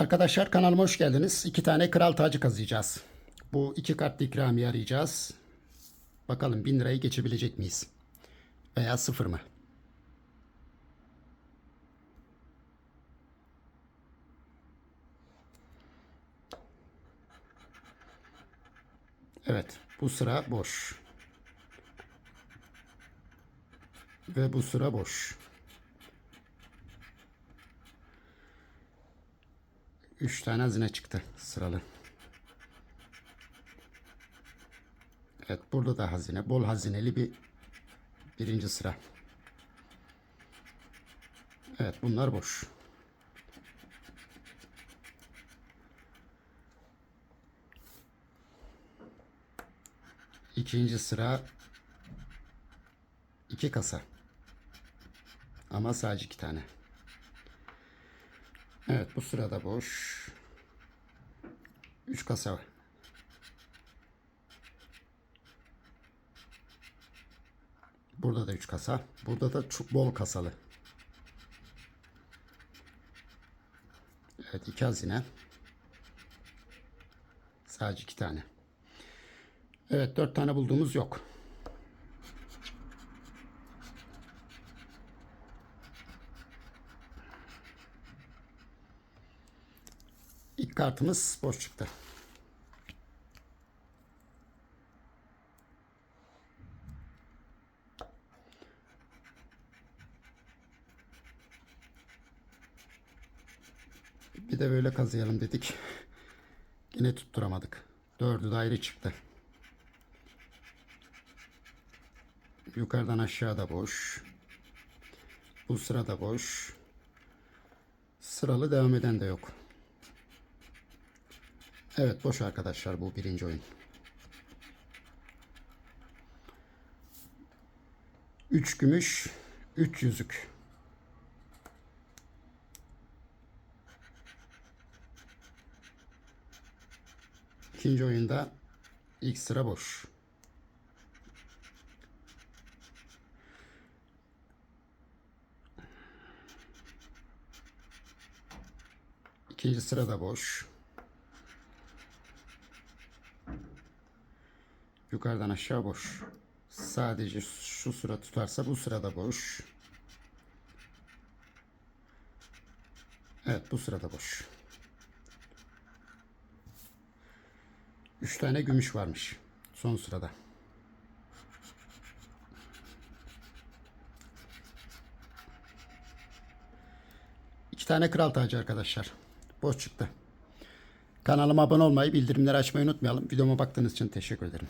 Arkadaşlar kanalıma hoş geldiniz. İki tane kral tacı kazıyacağız. Bu iki kartlı ikramiye arayacağız. Bakalım 1000 lirayı geçebilecek miyiz? Veya sıfır mı? Evet bu sıra boş. Ve bu sıra boş. Üç tane hazine çıktı sıralı. Evet burada da hazine. Bol hazineli bir birinci sıra. Evet bunlar boş. İkinci sıra iki kasa. Ama sadece iki tane. Evet bu sırada boş. 3 kasa var. Burada da 3 kasa. Burada da çok bol kasalı. Evet iki hazine. Sadece iki tane. Evet dört tane bulduğumuz yok. İlk kartımız boş çıktı. Bir de böyle kazıyalım dedik. Yine tutturamadık. Dördü de ayrı çıktı. Yukarıdan aşağıda boş. Bu sırada boş. Sıralı devam eden de yok. Evet boş arkadaşlar bu birinci oyun. 3 gümüş, 3 yüzük. İkinci oyunda ilk sıra boş. İkinci sıra da boş. Yukarıdan aşağı boş. Sadece şu sıra tutarsa bu sırada boş. Evet bu sırada boş. Üç tane gümüş varmış. Son sırada. İki tane kral tacı arkadaşlar. Boş çıktı. Kanalıma abone olmayı, bildirimleri açmayı unutmayalım. Videoma baktığınız için teşekkür ederim.